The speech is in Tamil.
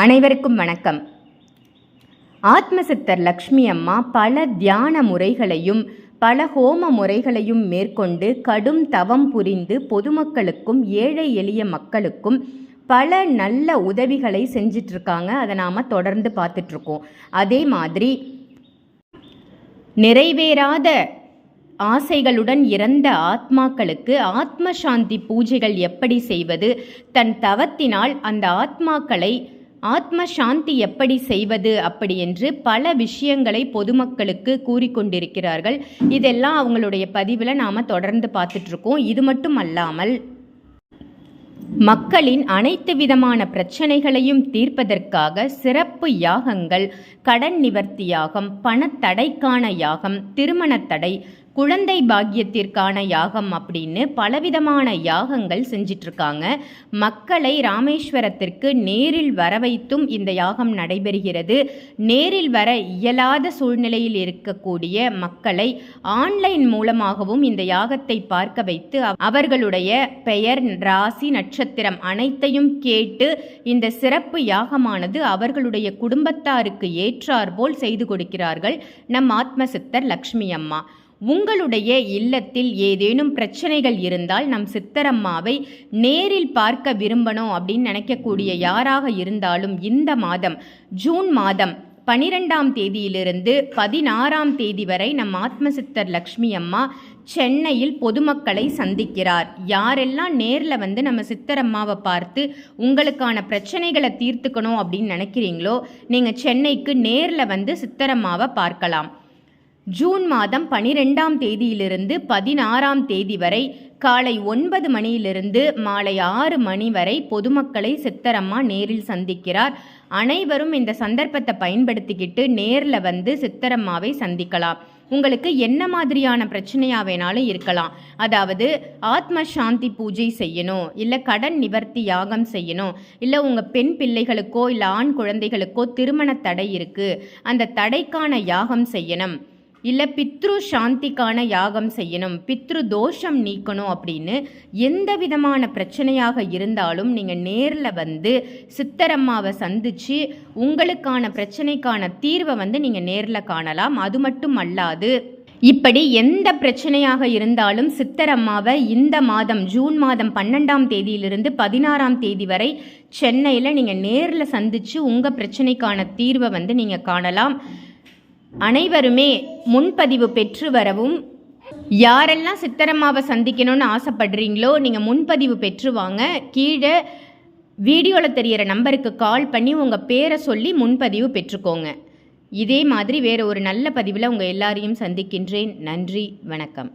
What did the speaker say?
அனைவருக்கும் வணக்கம். ஆத்மசித்தர் லக்ஷ்மி அம்மா பல தியான முறைகளையும் பல ஹோம முறைகளையும் மேற்கொண்டு கடும் தவம் புரிந்து பொதுமக்களுக்கும் ஏழை எளிய மக்களுக்கும் பல நல்ல உதவிகளை செஞ்சிட்ருக்காங்க. அதை நாம் தொடர்ந்து பார்த்துட்ருக்கோம். அதே மாதிரி நிறைவேறாத ஆசைகளுடன் இறந்த ஆத்மாக்களுக்கு ஆத்ம சாந்தி பூஜைகள் எப்படி செய்வது தன் தவத்தினால் அந்த ஆத்மாக்களை ஆத்ம சாந்தி எப்படி செய்வது அப்படி என்று பல விஷயங்களை பொதுமக்களுக்கு கூறிக்கொண்டிருக்கிறார்கள். இதெல்லாம் அவங்களுடைய பதிவில் நாம் தொடர்ந்து பார்த்துட்ருக்கோம். இது மட்டும் அல்லாமல் மக்களின் அனைத்து விதமான பிரச்சனைகளையும் தீர்ப்பதற்காக சிறப்பு யாகங்கள் கடன் நிவர்த்தி யாகம் பணத்தடைக்கான யாகம் திருமணத்தடை குழந்தை பாக்கியத்திற்கான யாகம் அப்படின்னு பலவிதமான யாகங்கள் செஞ்சிட்ருக்காங்க. மக்களை ராமேஸ்வரத்திற்கு நேரில் வர வைத்தும் இந்த யாகம் நடைபெறுகிறது. நேரில் வர இயலாத சூழ்நிலையில் இருக்கக்கூடிய மக்களை ஆன்லைன் மூலமாகவும் இந்த யாகத்தை பார்க்க வைத்து அவர்களுடைய பெயர் ராசி நட்சத்திரம் அனைத்தையும் கேட்டு இந்த சிறப்பு யாகமானது அவர்களுடைய குடும்பத்தாருக்கு ஏற்றாற்போல் செய்து கொடுக்கிறார்கள். நம் ஆத்மசித்தர் லக்ஷ்மி அம்மா. உங்களுடைய இல்லத்தில் ஏதேனும் பிரச்சனைகள் இருந்தால் நம் சித்தரம்மாவை நேரில் பார்க்க விரும்பணும் அப்படின்னு நினைக்கக்கூடிய யாராக இருந்தாலும் இந்த மாதம் ஜூன் மாதம் பனிரெண்டாம் தேதியிலிருந்து பதினாறாம் தேதி வரை நம் ஆத்மசித்தர் லக்ஷ்மி அம்மா சென்னையில் பொதுமக்களை சந்திக்கிறார். யாரெல்லாம் நேரில் வந்து நம்ம சித்தரம்மாவை பார்த்து உங்களுக்கான பிரச்சனைகளை தீர்த்துக்கணும் அப்படின்னு நினைக்கிறீங்களோ நீங்கள் சென்னைக்கு நேரில் வந்து சித்தரம்மாவை பார்க்கலாம். ஜூன் மாதம் பனிரெண்டாம் தேதியிலிருந்து பதினாறாம் தேதி வரை காலை ஒன்பது மணியிலிருந்து மாலை ஆறு மணி வரை பொதுமக்களை சித்தரம்மா நேரில் சந்திக்கிறார். அனைவரும் இந்த சந்தர்ப்பத்தை பயன்படுத்திக்கிட்டு நேரில் வந்து சித்தரம்மாவை சந்திக்கலாம். உங்களுக்கு என்ன மாதிரியான பிரச்சனையாக வேணாலும் இருக்கலாம். அதாவது ஆத்ம சாந்தி பூஜை செய்யணும் இல்லை கடன் நிவர்த்தி யாகம் செய்யணும் இல்லை உங்கள் பெண் பிள்ளைகளுக்கோ இல்லை ஆண் குழந்தைகளுக்கோ திருமண தடை இருக்குது அந்த தடைக்கான யாகம் செய்யணும். இல்லை பித்ரு சாந்திக்கான யாகம் செய்யணும் பித்ரு தோஷம் நீக்கணும் அப்படின்னு எந்த விதமான பிரச்சனையாக இருந்தாலும் நீங்கள் நேரில் வந்து சித்தரம்மாவை சந்தித்து உங்களுக்கான பிரச்சனைக்கான தீர்வை வந்து நீங்கள் நேரில் காணலாம். அது மட்டும் அல்லாது இப்படி எந்த பிரச்சனையாக இருந்தாலும் சித்தரம்மாவை இந்த மாதம் ஜூன் மாதம் பன்னெண்டாம் தேதியிலிருந்து பதினாறாம் தேதி வரை சென்னையில் நீங்கள் நேரில் சந்தித்து உங்கள் பிரச்சனைக்கான தீர்வை வந்து நீங்கள் காணலாம். அனைவருமே முன்பதிவு பெற்று வரவும் யாரெல்லாம் சித்தரம்மாவை சந்திக்கணும்னு ஆசைப்படுறீங்களோ நீங்கள் முன்பதிவு பெற்று வாங்க. கீழே வீடியோவில் தெரிகிற நம்பருக்கு கால் பண்ணி உங்கள் பேரை சொல்லி முன்பதிவு பெற்றுக்கோங்க. இதே மாதிரி வேறு ஒரு நல்ல பதிவில் உங்கள் எல்லாரையும் சந்திக்கின்றேன். நன்றி வணக்கம்.